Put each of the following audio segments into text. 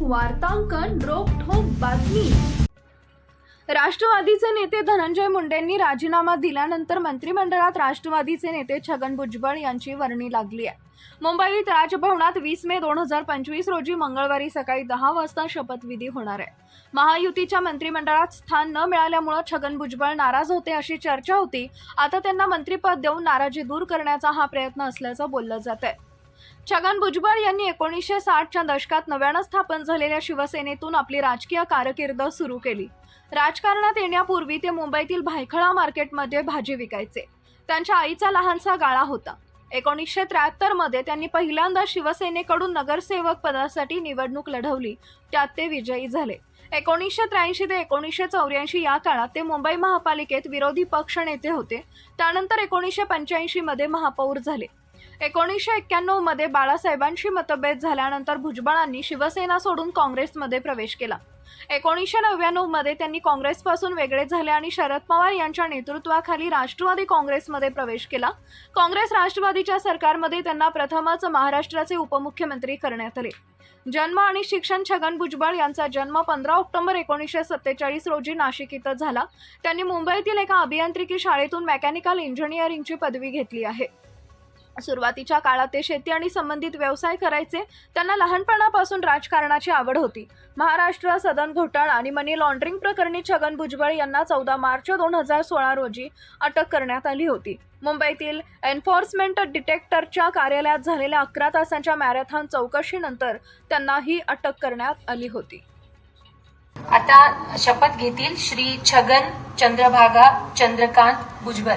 वार्तांकन रोखोक बातमी. राष्ट्रवादीचे नेते धनंजय मुंडेंनी राजीनामा दिल्यानंतर मंत्रिमंडळात राष्ट्रवादीचे नेते छगन भुजबळ यांची वर्णी लागली आहे. मुंबईत राजभवनात वीस मे दोन हजार पंचवीस रोजी मंगळवारी सकाळी दहा वाजता शपथविधी होणार आहे. महायुतीच्या मंत्रिमंडळात स्थान न मिळाल्यामुळे छगन भुजबळ नाराज होते अशी चर्चा होती. आता त्यांना मंत्रिपद देऊन नाराजी दूर करण्याचा हा प्रयत्न असल्याचं बोललं जात आहे छगन भुजबळ यांनी एकोणीसशे साठच्या दशकात नव्यानं स्थापन झालेल्या शिवसेनेतून आपली राजकीय कारकीर्द सुरू केली. राजकारणात येण्यापूर्वी ते मुंबईतील भायखळा मार्केटमध्ये भाजी विकायचे. त्यांच्या आईचा लहानसा गाळा होता. एकोणीसशे त्र्याहत्तरमध्ये त्यांनी पहिल्यांदा शिवसेनेकडून नगरसेवक पदासाठी निवडणूक लढवली. त्यात ते विजयी झाले. एकोणीसशे त्र्याऐंशी ते एकोणीसशे चौऱ्याऐंशी या काळात ते मुंबई महापालिकेत विरोधी पक्ष नेते होते. त्यानंतर एकोणीसशे पंच्याऐंशी मध्ये महापौर झाले. एकोणीसशे एक्क्याण्णवमध्ये बाळासाहेबांशी मतभेद झाल्यानंतर भुजबळांनी शिवसेना सोडून काँग्रेसमध्ये प्रवेश केला. एकोणीसशे नव्याण्णवमध्ये त्यांनी काँग्रेसपासून वेगळे झाले आणि शरद पवार यांच्या नेतृत्वाखाली राष्ट्रवादी काँग्रेसमध्ये प्रवेश केला. काँग्रेस राष्ट्रवादीच्या सरकारमध्ये त्यांना प्रथमच महाराष्ट्राचे उपमुख्यमंत्री करण्यात आले. जन्म आणि शिक्षण छगन भुजबळ यांचा जन्म पंधरा ऑक्टोबर एकोणीसशे सत्तेचाळीस रोजी नाशिक इथं झाला. त्यांनी मुंबईतील एका अभियांत्रिकी शाळेतून मेकॅनिकल इंजिनिअरिंगची पदवी घेतली आहे. सुरुवातीच्या काळात ते शेती आणि संबंधित व्यवसाय करायचे. त्यांना लहानपणापासून राजकारणाची आवड होती. महाराष्ट्र सदन घोटाळा आणि मनी लॉन्ड्रिंग प्रकरणी छगन भुजबळ यांना चौदा मार्च दोन हजार सोळा रोजी अटक करण्यात आली होती. मुंबईतील एन्फोर्समेंट डिटेक्टरच्या कार्यालयात झालेल्या अकरा तासांच्या मॅरेथॉन चौकशीनंतर त्यांना ही अटक करण्यात आली होती. आता शपथ घेतील श्री छगन चंद्रभागा चंद्रकांत भुजबळ.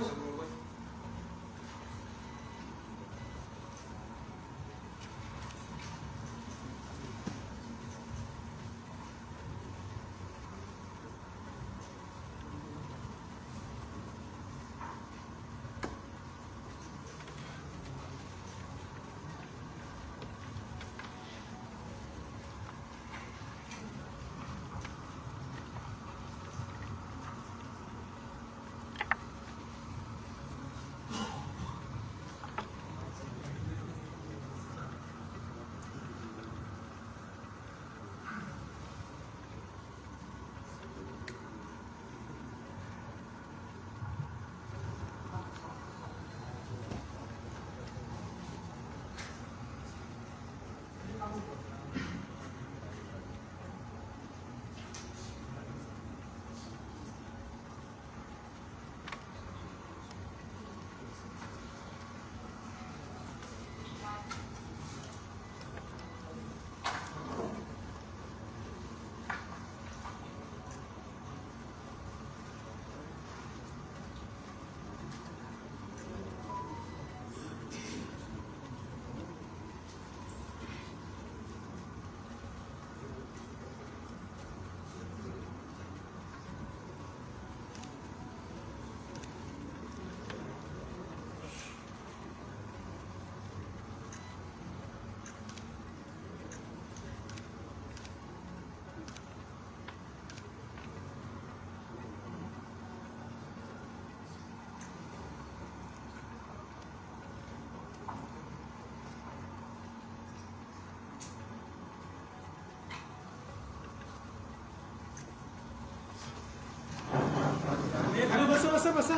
pasa, pasa.